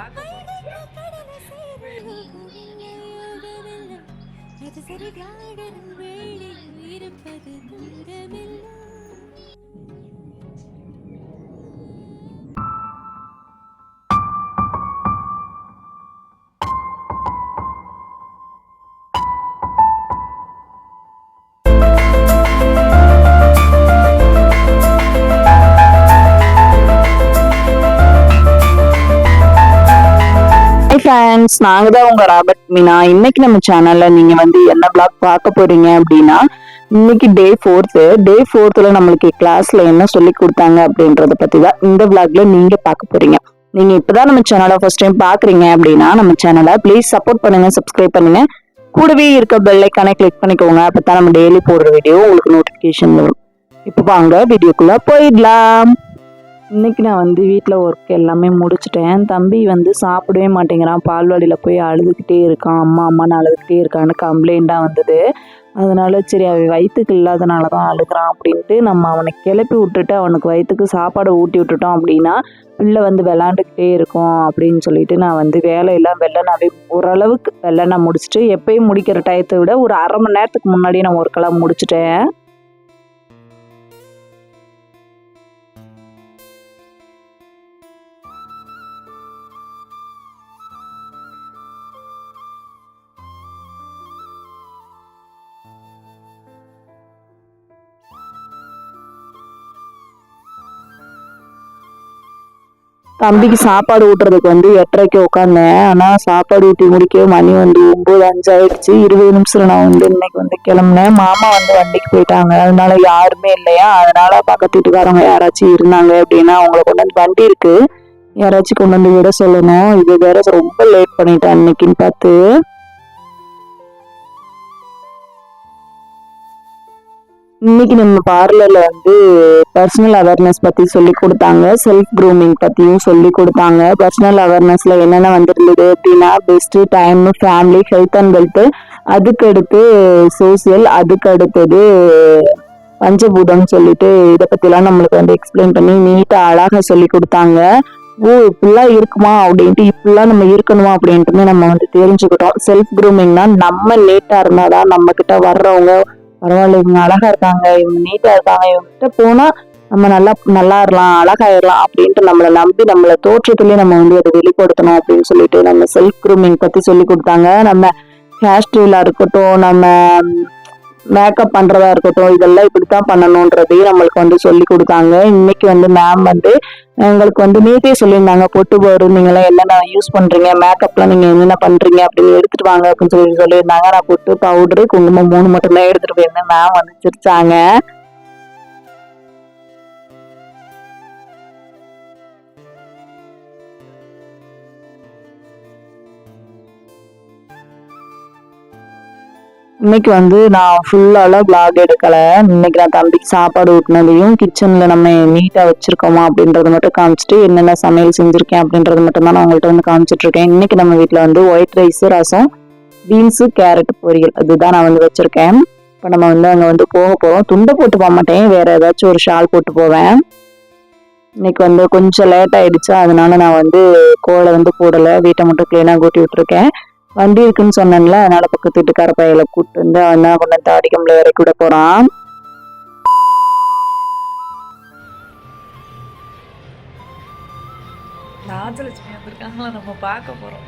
பார்க்க ஃப்ரெண்ட்ஸ் நாங்க தான் உங்க ராபர்ட் மீனா. இன்னைக்கு நம்ம சேனல்ல நீங்க வந்து என்ன பிளாக் பார்க்க போறீங்க அப்படின்னா இன்னைக்கு டே ஃபோர்த்து டே ஃபோர்த்தில் நம்மளுக்கு கிளாஸ்ல என்ன சொல்லி கொடுத்தாங்க அப்படின்றத பத்தி தான் இந்த பிளாக்ல நீங்க பார்க்க போறீங்க. நீங்க இப்பதான் நம்ம சேனலை ஃபர்ஸ்ட் டைம் பாக்குறீங்க அப்படின்னா நம்ம சேனலை ப்ளீஸ் சப்போர்ட் பண்ணுங்க சப்ஸ்கிரைப் பண்ணுங்க. கூடவே இருக்க பெல் ஐக்கானை கிளிக் பண்ணிக்கோங்க. அப்பதான் நம்ம டெய்லி போடுற வீடியோ உங்களுக்கு நோட்டிஃபிகேஷன் வரும். இப்போ வாங்க வீடியோக்குள்ள போயிடலாம். இன்னைக்கு நான் வந்து வீட்டில் ஒர்க் எல்லாமே முடிச்சிட்டேன். தம்பி வந்து சாப்பிடவே மாட்டேங்கிறான். பால்வாடியில் போய் அழுதுகிட்டே இருக்கான். அம்மா அம்மான்னு அழுதுகிட்டே இருக்கான்னு கம்ப்ளைண்ட்டாக வந்தது. அதனால சரி அவன் வயிற்றுக்கு இல்லாதனால தான் அழுகிறான் அப்படின்ட்டு நம்ம அவனை கிளப்பி விட்டுட்டு அவனுக்கு வயிற்றுக்கு சாப்பாடு ஊட்டி விட்டுட்டோம் அப்படின்னா பிள்ளை வந்து விளாண்டுக்கிட்டே இருக்கும் அப்படின்னு சொல்லிட்டு நான் வந்து வேலையெல்லாம் வெள்ளனாவே ஓரளவுக்கு வெள்ளனா முடிச்சுட்டு எப்பயும் முடிக்கிற டயத்தை விட ஒரு அரை மணி நேரத்துக்கு முன்னாடியே நான் ஒர்க்கெல்லாம் முடிச்சிட்டேன். தம்பிக்கு சாப்பாடு ஊட்டுறதுக்கு வந்து எட்டரைக்கு உட்காந்தேன் ஆனால் சாப்பாடு ஊட்டி முடிக்க மணி வந்து ஒம்பது அஞ்சு ஆயிடுச்சு. இருபது நிமிஷத்தில் நான் வந்து இன்னைக்கு வந்து கிளம்புனேன். மாமா வந்து வண்டிக்கு போயிட்டாங்க. அதனால யாருமே இல்லையா? அதனால பக்கத்து வீட்டுக்காரங்க யாராச்சும் இருந்தாங்க அப்படின்னா அவங்கள கொண்டு வந்து வண்டி இருக்கு. யாராச்சும் கொண்டு வந்து விட சொல்லணும். இது வேற ரொம்ப லேட் பண்ணிட்டேன் அன்னைக்குன்னு பார்த்து. இன்னைக்கு நம்ம பார்லர்ல வந்து பர்சனல் அவேர்னஸ் பத்தி சொல்லி கொடுத்தாங்க. செல்ஃப் க்ரூமிங் பத்தியும் சொல்லி கொடுத்தாங்க. பர்சனல் அவேர்னஸ்ல என்னென்ன வந்திருந்தது அப்படின்னா best time family health and wealth அதுக்கு அடுத்து சோசியல் அதுக்கு அடுத்தது பஞ்சபூதம் சொல்லிட்டு இதை பத்திலாம் நம்மளுக்கு வந்து எக்ஸ்பிளைன் பண்ணி நீட்டா அழகா சொல்லி கொடுத்தாங்க. ஓ இப்படிலாம் இருக்குமா அப்படின்ட்டு இப்படிலாம் நம்ம இருக்கணுமா அப்படின்ட்டுமே நம்ம வந்து தெரிஞ்சுக்கிட்டோம். செல்ஃப் க்ரூமிங்னா நம்ம லேட்டா இருந்தாதான் நம்ம கிட்ட வர்றவங்க பரவாயில்ல இவங்க அழகா இருக்காங்க இவங்க நீட்டா இருக்காங்க இவங்க போனா நம்ம நல்லா நல்லா இருக்கலாம் அழகாயிரலாம் அப்படின்ட்டு நம்மளை நம்பி நம்மள தோற்றத்திலேயே நம்ம வந்து அதை வெளிப்படுத்தணும் அப்படின்னு சொல்லிட்டு நம்ம செல்ஃப் க்ரூமிங் பத்தி சொல்லி கொடுத்தாங்க. நம்ம ஹேர் ஸ்டைலா இருக்கட்டும் நம்ம மேக்கப் பண்றதா இருக்கட்டும் இதெல்லாம் இப்படித்தான் பண்ணணுன்றதையும் நம்மளுக்கு வந்து சொல்லி கொடுத்தாங்க. இன்னைக்கு வந்து மேம் வந்து எங்களுக்கு வந்து நேத்தே சொல்லியிருந்தாங்க பொட்டு பவுடர் நீங்களாம் என்னென்ன யூஸ் பண்றீங்க மேக்கப்லாம் நீங்க என்னென்ன பண்றீங்க அப்படின்னு எடுத்துட்டு வாங்க அப்படின்னு சொல்லி சொல்லியிருந்தாங்க. நான் பொட்டு பவுடரு குங்குமம் மூணு மட்டும் தான் எடுத்துட்டு போயிருந்தேன். மேம் வந்து சிரிச்சாங்க. இன்னைக்கு வந்து நான் ஃபுல்லாலாம் பிளாக் எடுக்கல. இன்னைக்கு நான் தம்பிக்கு சாப்பாடு ஊட்டினதையும் கிச்சன்ல நம்ம நீட்டா வச்சிருக்கோமா அப்படின்றத மட்டும் காமிச்சிட்டு என்னென்ன சமையல் செஞ்சிருக்கேன் அப்படின்றது மட்டும் தான் நான் உங்கள்கிட்ட வந்து காமிச்சிட்டு இருக்கேன். இன்னைக்கு நம்ம வீட்டில் வந்து ஒயிட் ரைஸ் ரசம் பீன்ஸு கேரட் பொரியல். அதுதான் நான் வந்து வச்சிருக்கேன். இப்போ நம்ம வந்து அங்கே வந்து போக போகிறோம் துண்டை போட்டு போக மாட்டேன். வேற ஏதாச்சும் ஒரு ஷால் போட்டு போவேன். இன்னைக்கு வந்து கொஞ்சம் லேட் ஆயிடுச்சு. அதனால நான் வந்து கோலை வந்து போடலை. வீட்டை மட்டும் க்ளீனாக கூட்டி விட்டுருக்கேன். வண்டி இருக்குன்னு சொன்னேன்ல அதனால பக்கத்து வீட்டுக்கார பையில கூப்பிட்டு வந்து அவன் தான் கொண்டு வந்து தாடிக்கம்ல இறக்கி விட போறான். ராஜலட்சுமி வந்திருக்காங்களா நம்ம பார்க்க போறோம்.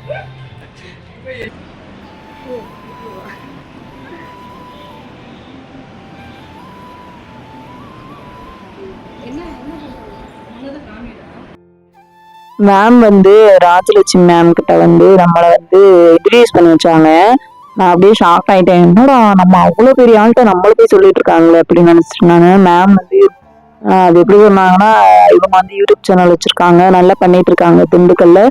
மேம் வந்து ராஜலட்சுமி மேம் கிட்ட வந்து நம்மளை வந்து இன்ட்ரடியூஸ் பண்ணி வச்சாங்க. நான் அப்படியே ஷாக் ஆயிட்டேன். என்னடா நம்ம அவ்வளோ பெரிய ஆள்கிட்ட நம்மள போய் சொல்லிட்டு இருக்காங்களே அப்படின்னு நினச்சிட்டு நான் மேம் வந்து அது எப்படி சொன்னாங்கன்னா இவங்க வந்து யூடியூப் சேனல் வச்சிருக்காங்க. நல்லா பண்ணிட்டு இருக்காங்க திண்டுக்கல்ல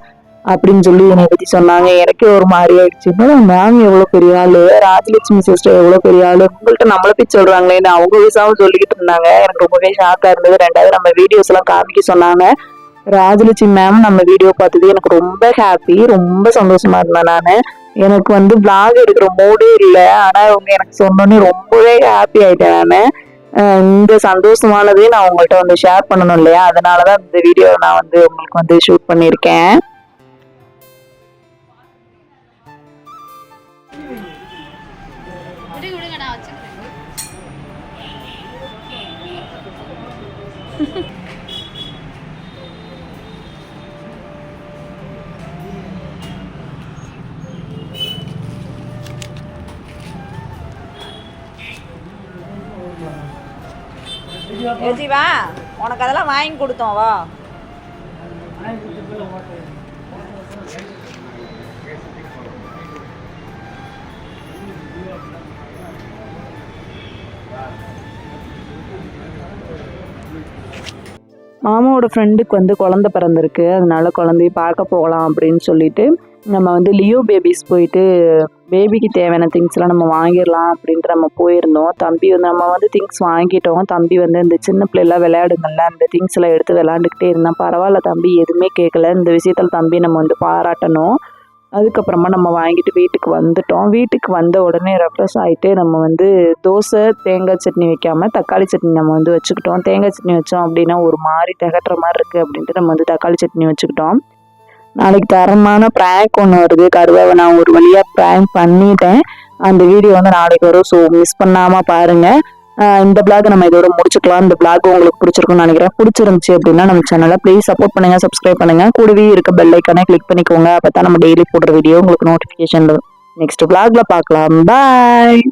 அப்படின்னு சொல்லி என்னை பத்தி சொன்னாங்க. எனக்கே ஒரு மாதிரி ஆயிடுச்சு. மேம் எவ்வளவு பெரிய ஆளு? ராஜலட்சுமி சிஸ்டர் எவ்வளவு பெரிய ஆளு? உங்கள்கிட்ட நம்மளை போய் சொல்றாங்களேன்னு அவங்க விசாவும் சொல்லிக்கிட்டு இருந்தாங்க. எனக்கு ரொம்பவே ஷாக்கா இருந்தது. ரெண்டாவது நம்ம வீடியோஸ் எல்லாம் காமிக்க சொன்னாங்க. ராஜலட்சுமி மேம் நம்ம வீடியோ பார்த்தது எனக்கு ரொம்ப ஹாப்பி ரொம்ப சந்தோஷமா இருந்தேன் நான். எனக்கு வந்து பிளாக் எடுக்கிற மூடே இல்லை. ஆனால் அவங்க எனக்கு சொன்னோன்னே ரொம்பவே ஹாப்பி ஆயிட்டேன் நான். இந்த சந்தோஷமானதே நான் உங்கள்கிட்ட வந்து ஷேர் பண்ணணும் இல்லையா? அதனால தான் இந்த வீடியோ நான் வந்து உங்களுக்கு வந்து ஷூட் பண்ணியிருக்கேன். Thank you. நான் வா உனக்கு அதெல்லாம் வாங்கி கொடுத்தோம் வா. மாமாவோட ஃப்ரெண்டுக்கு வந்து குழந்த பிறந்திருக்கு. அதனால குழந்தைய பார்க்க போகலாம் அப்படின்னு சொல்லிட்டு நம்ம வந்து லியோ பேபிஸ் போயிட்டு பேபிக்கு தேவையான திங்ஸ்லாம் நம்ம வாங்கிடலாம் அப்படின்ட்டு நம்ம போயிருந்தோம். தம்பி வந்து நம்ம வந்து திங்ஸ் வாங்கிட்டோம். தம்பி வந்து இந்த சின்ன பிள்ளைலாம் விளையாடுங்கள்ல அந்த திங்ஸ் எல்லாம் எடுத்து விளையாண்டுக்கிட்டே இருந்தான். பரவாயில்ல தம்பி எதுவுமே கேட்கல. இந்த விஷயத்தில் தம்பி நம்ம வந்து பாராட்டணும். அதுக்கப்புறமா நம்ம வாங்கிட்டு வீட்டுக்கு வந்துட்டோம். வீட்டுக்கு வந்த உடனே ரெஃப்ரெஷ் ஆகிட்டு நம்ம வந்து தோசை தேங்காய் சட்னி வைக்காமல் தக்காளி சட்னி நம்ம வந்து வச்சுக்கிட்டோம். தேங்காய் சட்னி வச்சோம் அப்படின்னா ஒரு மாதிரி திகட்டுற மாதிரி இருக்குது அப்படின்ட்டு நம்ம வந்து தக்காளி சட்னி வச்சுக்கிட்டோம். நாளைக்கு தரமான ப்ராங்க் ஒன்று வருது. கருவாவை நான் ஒரு வழியாக ப்ராங்க் பண்ணிட்டேன். அந்த வீடியோ வந்து நாளைக்கு வரும். ஸோ மிஸ் பண்ணாமல் பாருங்கள் இந்த பிளாக் நம்ம இதோட முடிச்சுக்கலாம். இந்த பிளாக் உங்களுக்கு பிடிச்சிருக்கும்னு நினைக்கிறேன். பிடிச்சிருந்துச்சு அப்படின்னா நம்ம சேனலை ப்ளீஸ் சப்போர்ட் பண்ணுங்க சப்ஸ்கிரைப் பண்ணுங்க. கூடவே இருக்க பெல் ஐக்கானே கிளிக் பண்ணிக்கோங்க. அப்போ தான் நம்ம டெய்லி போடுற வீடியோ உங்களுக்கு நோட்டிஃபிகேஷன் நெக்ஸ்ட் பிளாக்ல பார்க்கலாம். பாய்